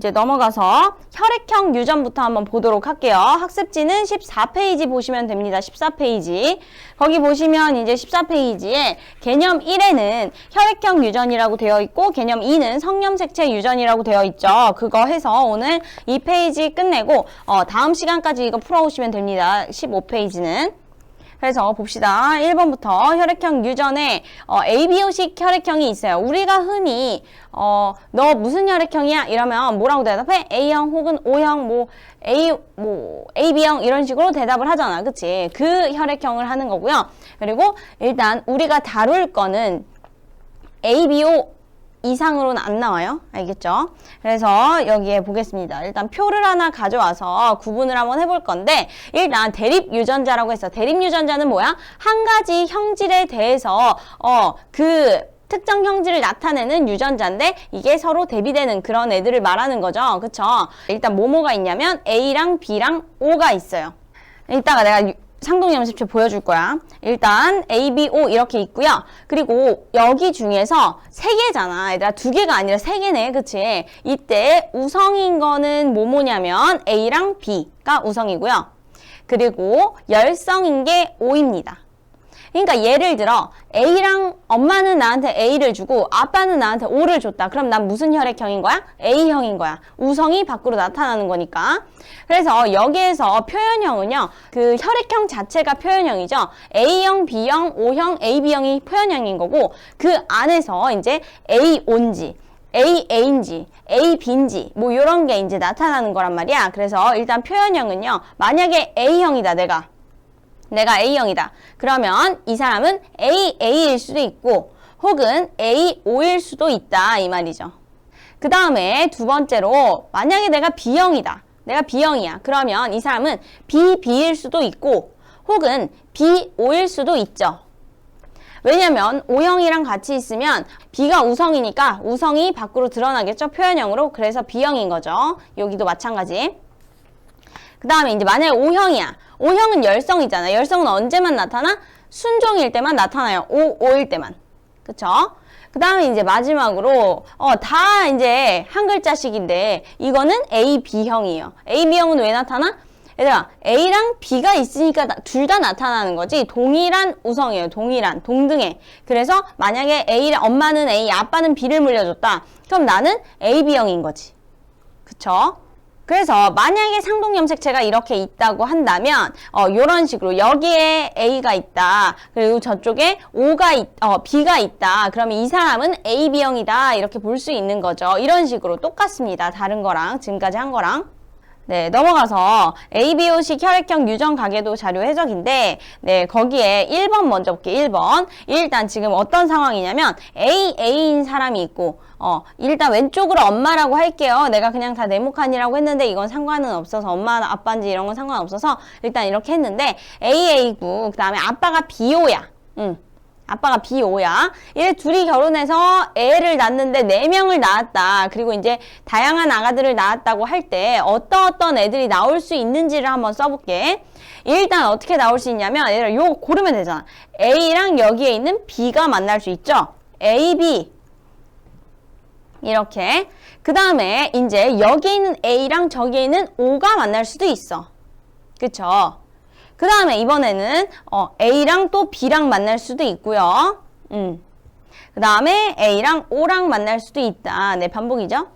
이제 넘어가서 혈액형 유전부터 한번 보도록 할게요. 학습지는 14페이지 보시면 됩니다. 14페이지. 거기 보시면 이제 14페이지에 개념 1에는 혈액형 유전이라고 되어 있고 개념 2는 성염색체 유전이라고 되어 있죠. 그거 해서 오늘 이 페이지 끝내고 어, 다음 시간까지 이거 풀어오시면 됩니다. 15페이지는. 그래서 봅시다. 1번부터 혈액형 유전에 어, ABO식 혈액형이 있어요. 우리가 흔히 어, 너 무슨 혈액형이야? 이러면 뭐라고 대답해? A형 혹은 O형 뭐 A 뭐 AB형 이런 식으로 대답을 하잖아. 그치? 그 혈액형을 하는 거고요. 그리고 일단 우리가 다룰 거는 ABO 이상으로는 안 나와요. 알겠죠? 그래서 여기에 보겠습니다. 일단 표를 하나 가져와서 구분을 한번 해볼 건데 일단 대립 유전자라고 했어. 대립 유전자는 뭐야? 한 가지 형질에 대해서 어그 특정 형질을 나타내는 유전자인데 이게 서로 대비되는 그런 애들을 말하는 거죠. 그쵸? 일단 뭐뭐가 있냐면 A랑 B랑 O가 있어요. 이따가 내가 유- 상동 염색체 보여줄 거야. 일단 A, B, O 이렇게 있고요. 그리고 여기 중에서 세 개잖아. 얘들아 두 개가 아니라 세 개네. 그치? 이때 우성인 거는 뭐 뭐냐면 A랑 B가 우성이고요. 그리고 열성인 게 O입니다. 그러니까 예를 들어 A랑 엄마는 나한테 A를 주고 아빠는 나한테 O를 줬다. 그럼 난 무슨 혈액형인 거야? A형인 거야. 우성이 밖으로 나타나는 거니까. 그래서 여기에서 표현형은요. 그 혈액형 자체가 표현형이죠. A형, B형, O형, AB형이 표현형인 거고 그 안에서 이제 A-온지 AA인지, AB인지 뭐 이런 게 이제 나타나는 거란 말이야. 그래서 일단 표현형은요. 만약에 A형이다 내가 내가 A형이다. 그러면 이 사람은 AA일 수도 있고 혹은 AO일 수도 있다 이 말이죠. 그 다음에 두 번째로 만약에 내가 B형이다. 내가 B형이야. 그러면 이 사람은 BB일 수도 있고 혹은 BO일 수도 있죠. 왜냐면 O형이랑 같이 있으면 B가 우성이니까 우성이 밖으로 드러나겠죠. 표현형으로. 그래서 B형인 거죠. 여기도 마찬가지. 그 다음에 이제 만약에 O형이야. O형은 열성이잖아. 열성은 언제만 나타나? 순종일 때만 나타나요. O, O일 때만. 그쵸? 그 다음에 이제 마지막으로, 어, 다 이제 한 글자씩인데, 이거는 A, B형이에요. A, B형은 왜 나타나? 얘들아, A랑 B가 있으니까 둘 다 나타나는 거지. 동일한 우성이에요. 동일한, 동등해. 그래서 만약에 A, 엄마는 A, 아빠는 B를 물려줬다. 그럼 나는 A, B형인 거지. 그쵸? 그래서 만약에 상동 염색체가 이렇게 있다고 한다면 어 요런 식으로 여기에 A가 있다. 그리고 저쪽에 O가 있, 어 B가 있다. 그러면 이 사람은 AB형이다. 이렇게 볼 수 있는 거죠. 이런 식으로 똑같습니다. 다른 거랑 지금까지 한 거랑 네, 넘어가서 ABO식 혈액형 유전 가계도 자료 해석인데, 네, 거기에 1번 먼저 볼게요. 1번. 일단 지금 어떤 상황이냐면, AA인 사람이 있고, 어, 일단 왼쪽으로 엄마라고 할게요. 내가 그냥 다 네모칸이라고 했는데, 이건 상관은 없어서, 엄마, 아빠인지 이런 건 상관없어서, 일단 이렇게 했는데, AA고, 그 다음에 아빠가 BO야. 응. 아빠가 B5야. 얘 둘이 결혼해서 애를 낳는데 네명을 낳았다. 그리고 이제 다양한 아가들을 낳았다고 할 때 어떤 어떤 애들이 나올 수 있는지를 한번 써볼게. 일단 어떻게 나올 수 있냐면 얘들아 요거 고르면 되잖아. A랑 여기에 있는 B가 만날 수 있죠. A, B. 이렇게. 그 다음에 이제 여기에 있는 A랑 저기에 있는 O가 만날 수도 있어. 그쵸? 그 다음에 이번에는 어, A랑 또 B랑 만날 수도 있고요. 음. 그 다음에 A랑 O랑 만날 수도 있다. 네, 반복이죠?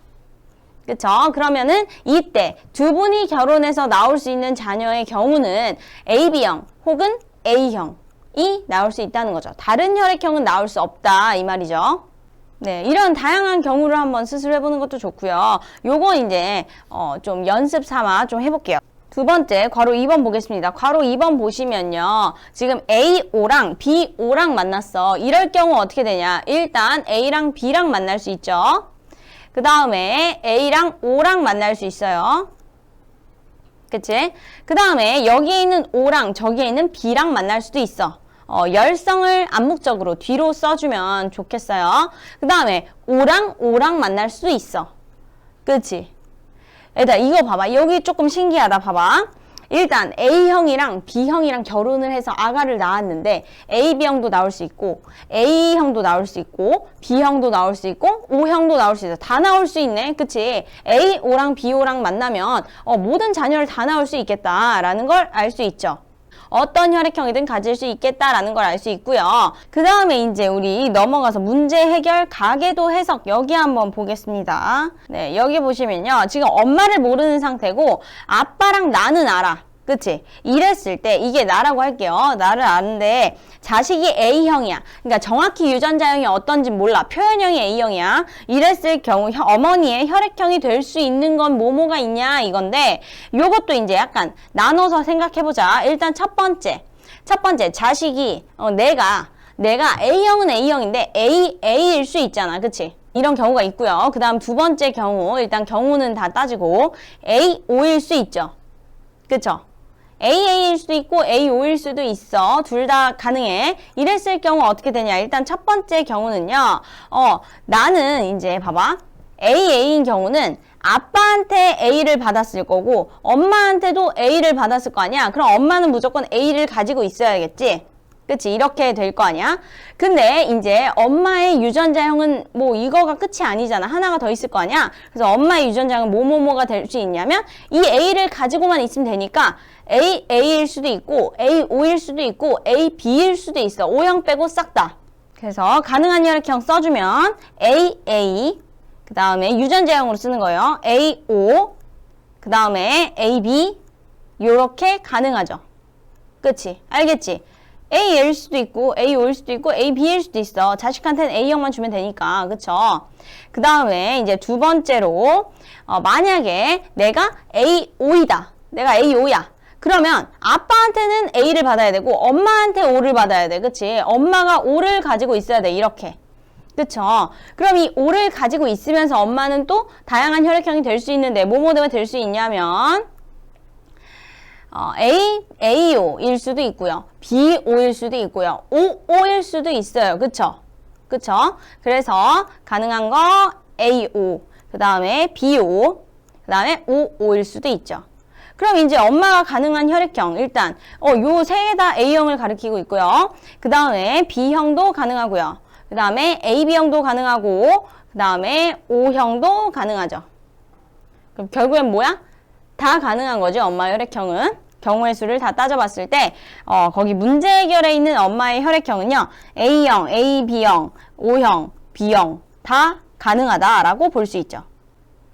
그쵸? 그러면은 이때 두 분이 결혼해서 나올 수 있는 자녀의 경우는 AB형 혹은 A형이 나올 수 있다는 거죠. 다른 혈액형은 나올 수 없다. 이 말이죠. 네, 이런 다양한 경우를 한번 스스로 해보는 것도 좋고요. 요거 이제 어, 좀 연습 삼아 좀 해볼게요. 두 번째, 괄호 2번 보겠습니다. 괄호 2번 보시면요. 지금 A5랑 B5랑 만났어. 이럴 경우 어떻게 되냐. 일단 A랑 B랑 만날 수 있죠. 그 다음에 A랑 O랑 만날 수 있어요. 그치? 그 다음에 여기에 있는 O랑 저기에 있는 B랑 만날 수도 있어. 어, 열성을 암묵적으로 뒤로 써주면 좋겠어요. 그 다음에 O랑 O랑 만날 수도 있어. 그치? 얘들아 이거 봐봐 여기 조금 신기하다 봐봐 일단 A형이랑 B형이랑 결혼을 해서 아가를 낳았는데 AB형도 나올 수 있고 A형도 나올 수 있고 B형도 나올 수 있고 O형도 나올 수 있어. 다 나올 수 있네. 그치? A, O랑 B, O랑 만나면 어, 모든 자녀를 다 나올 수 있겠다라는 걸 알 수 있죠. 어떤 혈액형이든 가질 수 있겠다라는 걸 알 수 있고요. 그 다음에 이제 우리 넘어가서 문제 해결 가계도 해석 여기 한번 보겠습니다. 네, 여기 보시면요. 지금 엄마를 모르는 상태고 아빠랑 나는 알아. 그치? 이랬을 때 이게 나라고 할게요. 나를 아는데 자식이 A형이야. 그러니까 정확히 유전자형이 어떤지 몰라. 표현형이 A형이야. 이랬을 경우 혀- 어머니의 혈액형이 될 수 있는 건 뭐뭐가 있냐 이건데 요것도 이제 약간 나눠서 생각해보자. 일단 첫 번째. 첫 번째 자식이 어, 내가 내가 A형은 A형인데 A, A일 수 있잖아. 그치? 이런 경우가 있고요. 그 다음 두 번째 경우 일단 경우는 다 따지고 A, O일 수 있죠. 그쵸? AA일 수도 있고 AO일 수도 있어. 둘 다 가능해. 이랬을 경우 어떻게 되냐? 일단 첫 번째 경우는요. 어, 나는 이제 봐봐. AA인 경우는 아빠한테 A를 받았을 거고 엄마한테도 A를 받았을 거 아니야? 그럼 엄마는 무조건 A를 가지고 있어야겠지? 그치? 이렇게 될 거 아니야? 근데 이제 엄마의 유전자형은 뭐 이거가 끝이 아니잖아. 하나가 더 있을 거 아니야? 그래서 엄마의 유전자형은 뭐뭐뭐가 될 수 있냐면 이 A를 가지고만 있으면 되니까 A, A일 수도 있고 A, O일 수도 있고 A, B일 수도 있어. O형 빼고 싹 다. 그래서 가능한 혈액형 써주면 A, A 그 다음에 유전자형으로 쓰는 거예요. A, O 그 다음에 A, B 요렇게 가능하죠. 그치? 알겠지? A일 수도 있고 AO일 수도 있고 AB일 수도 있어. 자식한테는 A형만 주면 되니까. 그쵸? 그 다음에 이제 두 번째로 어, 만약에 내가 AO이다. 내가 AO야. 그러면 아빠한테는 A를 받아야 되고 엄마한테 O를 받아야 돼. 그치? 엄마가 O를 가지고 있어야 돼. 이렇게. 그쵸? 그럼 이 O를 가지고 있으면서 엄마는 또 다양한 혈액형이 될 수 있는데 뭐뭐 되면 될 수 있냐면 어, A, AO일 수도 있고요. BO일 수도 있고요. OO일 수도 있어요. 그쵸? 그쵸? 그래서 가능한 거 AO, 그 다음에 BO, 그 다음에 OO일 수도 있죠. 그럼 이제 엄마가 가능한 혈액형 일단 어, 요 세 개 다 A형을 가리키고 있고요. 그 다음에 B형도 가능하고요. 그 다음에 AB형도 가능하고 그 다음에 O형도 가능하죠. 그럼 결국엔 뭐야? 다 가능한 거죠. 엄마 혈액형은. 경우의 수를 다 따져봤을 때 어, 거기 문제 해결에 있는 엄마의 혈액형은요. A형, AB형, O형, B형 다 가능하다라고 볼 수 있죠.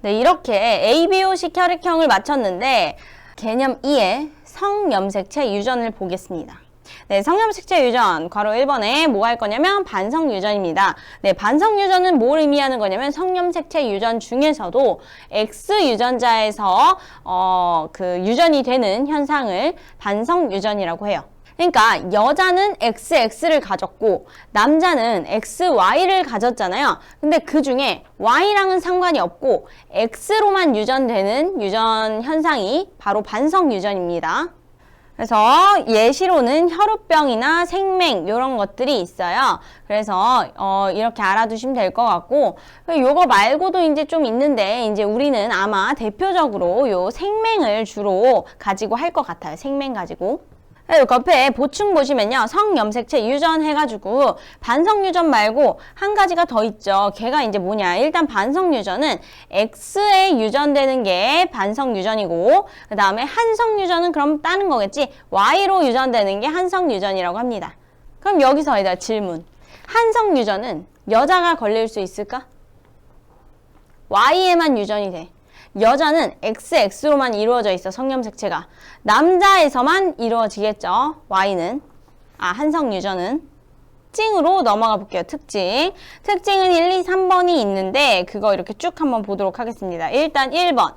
네, 이렇게 ABO식 혈액형을 맞췄는데 개념 2의 성염색체 유전을 보겠습니다. 네, 성염색체 유전 괄호 1번에 뭐 할 거냐면 반성 유전입니다. 네, 반성 유전은 뭘 의미하는 거냐면 성염색체 유전 중에서도 X 유전자에서 어, 그 유전이 되는 현상을 반성 유전이라고 해요. 그러니까 여자는 XX를 가졌고 남자는 XY를 가졌잖아요. 근데 그 중에 Y랑은 상관이 없고 X로만 유전되는 유전 현상이 바로 반성 유전입니다. 그래서 예시로는 혈우병이나 생맹 이런 것들이 있어요. 그래서 어, 이렇게 알아두시면 될 것 같고 요거 말고도 이제 좀 있는데 이제 우리는 아마 대표적으로 요 생맹을 주로 가지고 할 것 같아요. 생맹 가지고. 요 옆에 보충 보시면요. 성염색체 유전 해가지고 반성 유전 말고 한 가지가 더 있죠. 걔가 이제 뭐냐. 일단 반성 유전은 X에 유전되는 게 반성 유전이고 그 다음에 한성 유전은 그럼 다른 거겠지. Y로 유전되는 게 한성 유전이라고 합니다. 그럼 여기서 얘들아 질문. 한성 유전은 여자가 걸릴 수 있을까? Y에만 유전이 돼. 여자는 XX로만 이루어져 있어 성염색체가. 남자에서만 이루어지겠죠 Y는. 아 한성 유전은 특징으로 넘어가 볼게요 특징. 특징은 1, 2, 3번이 있는데 그거 이렇게 쭉 한번 보도록 하겠습니다. 일단 1번.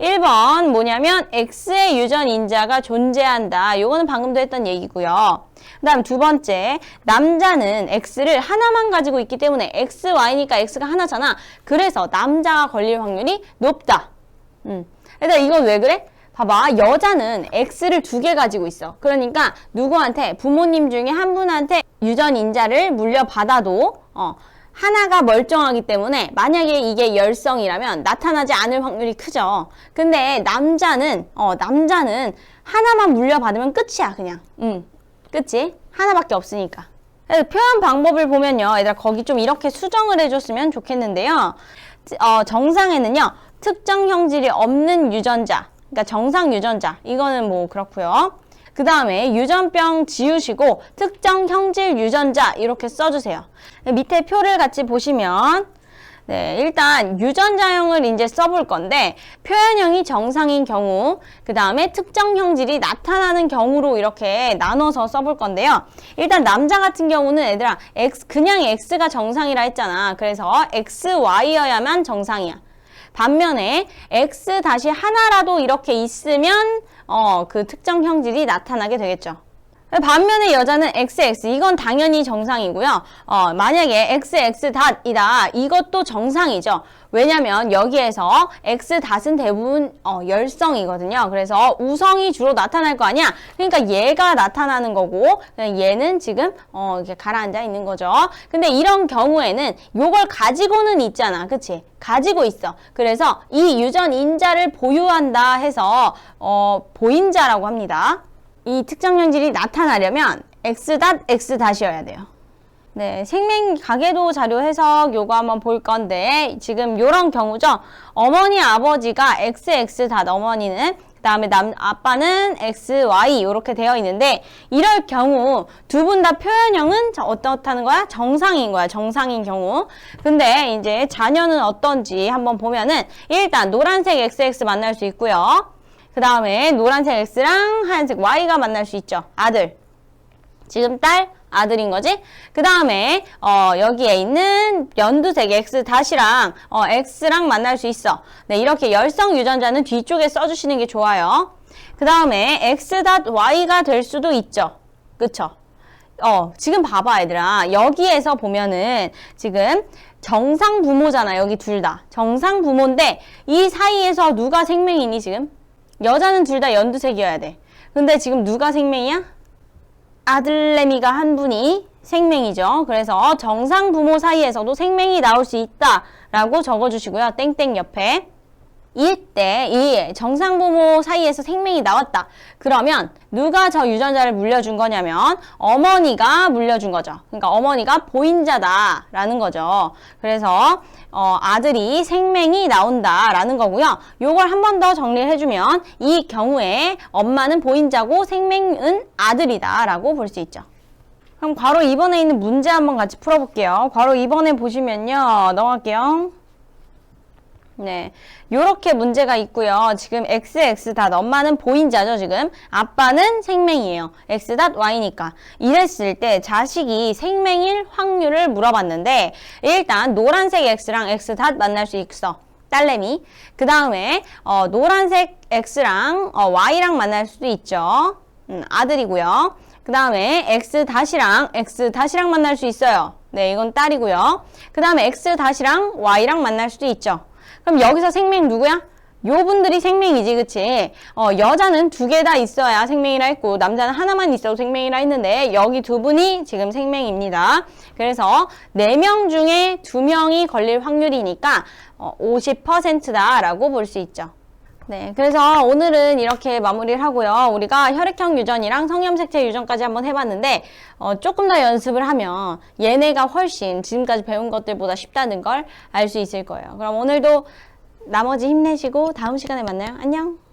1번 뭐냐면 X의 유전 인자가 존재한다. 요거는 방금도 했던 얘기고요. 그 다음 두 번째 남자는 X를 하나만 가지고 있기 때문에 XY니까 X가 하나잖아. 그래서 남자가 걸릴 확률이 높다 음. 일단 이건 왜 그래? 봐봐 여자는 X를 두 개 가지고 있어 그러니까 누구한테 부모님 중에 한 분한테 유전 인자를 물려받아도 어, 하나가 멀쩡하기 때문에 만약에 이게 열성이라면 나타나지 않을 확률이 크죠. 근데 남자는 어 남자는 하나만 물려받으면 끝이야 그냥. 음 끝이 하나밖에 없으니까. 그래서 표현 방법을 보면요. 얘들아 거기 좀 이렇게 수정을 해줬으면 좋겠는데요. 어, 정상에는요. 특정 형질이 없는 유전자. 그러니까 정상 유전자. 이거는 뭐 그렇고요. 그 다음에 유전병 지우시고 특정 형질 유전자 이렇게 써주세요. 밑에 표를 같이 보시면 네, 일단 유전자형을 이제 써볼 건데 표현형이 정상인 경우 그 다음에 특정 형질이 나타나는 경우로 이렇게 나눠서 써볼 건데요. 일단 남자 같은 경우는 얘들아 X 그냥 X가 정상이라 했잖아. 그래서 XY여야만 정상이야. 반면에 X 다시 하나라도 이렇게 있으면 어, 그 특정 형질이 나타나게 되겠죠. 반면에 여자는 XX 이건 당연히 정상이고요. 어, 만약에 XX 닷이다 이것도 정상이죠. 왜냐면 여기에서 X 닷은 대부분 어, 열성이거든요. 그래서 우성이 주로 나타날 거 아니야. 그러니까 얘가 나타나는 거고 얘는 지금 어, 이렇게 가라앉아 있는 거죠. 근데 이런 경우에는 요걸 가지고는 있잖아. 그치? 가지고 있어. 그래서 이 유전 인자를 보유한다 해서 어, 보인자라고 합니다. 이 특정 형질이 나타나려면 x 닷 x 닷이어야 돼요. 네, 생명 가계도 자료 해석 요거 한번 볼 건데 지금 요런 경우죠. 어머니 아버지가 xx 닷 어머니는 그다음에 남 아빠는 xy 이렇게 되어 있는데 이럴 경우 두 분 다 표현형은 자, 어떻다는 거야? 정상인 거야. 정상인 경우. 근데 이제 자녀는 어떤지 한번 보면은 일단 노란색 xx 만날 수 있고요. 그 다음에 노란색 X랑 하얀색 Y가 만날 수 있죠. 아들. 지금 딸, 아들인 거지? 그 다음에 어, 여기에 있는 연두색 X 다시랑 어, X랑 만날 수 있어. 네, 이렇게 열성 유전자는 뒤쪽에 써주시는 게 좋아요. 그 다음에 X 닷 Y가 될 수도 있죠. 그쵸? 어, 지금 봐봐, 얘들아. 여기에서 보면은 지금 정상 부모잖아, 여기 둘 다. 정상 부모인데 이 사이에서 누가 생명이니, 지금? 여자는 둘 다 연두색이어야 돼. 근데 지금 누가 생명이야? 아들내미가 한 분이 생명이죠. 그래서 정상 부모 사이에서도 생명이 나올 수 있다라고 적어주시고요. 땡땡 옆에. 이때 이 정상 부모 사이에서 생명이 나왔다. 그러면 누가 저 유전자를 물려준 거냐면 어머니가 물려준 거죠. 그러니까 어머니가 보인자다라는 거죠. 그래서 어, 아들이 생명이 나온다라는 거고요. 요걸 한 번 더 정리를 해주면 이 경우에 엄마는 보인자고 생명은 아들이다라고 볼 수 있죠. 그럼 괄호 2번에 있는 문제 한번 같이 풀어볼게요. 괄호 2번에 보시면요. 넘어갈게요. 네. 요렇게 문제가 있고요. 지금 XX 닷 엄마는 보인자죠, 지금. 아빠는 생명이에요. X 닷 Y니까. 이랬을 때 자식이 생명일 확률을 물어봤는데 일단 노란색 X랑 X 닷 만날 수 있어. 딸내미. 그 다음에 어, 노란색 X랑 어, Y랑 만날 수도 있죠. 음, 아들이고요. 그 다음에 X 다시랑 X 다시랑 만날 수 있어요. 네, 이건 딸이고요. 그 다음에 X 다시랑 Y랑 만날 수도 있죠. 그럼 여기서 생명 누구야? 요 분들이 생명이지, 그치? 어, 여자는 두 개 다 있어야 생명이라 했고, 남자는 하나만 있어도 생명이라 했는데, 여기 두 분이 지금 생명입니다. 그래서 네 명 중에 두명이 걸릴 확률이니까, 어, 50%다 라고 볼 수 있죠. 네, 그래서 오늘은 이렇게 마무리를 하고요. 우리가 혈액형 유전이랑 성염색체 유전까지 한번 해봤는데 어, 조금 더 연습을 하면 얘네가 훨씬 지금까지 배운 것들보다 쉽다는 걸 알 수 있을 거예요. 그럼 오늘도 나머지 힘내시고 다음 시간에 만나요. 안녕!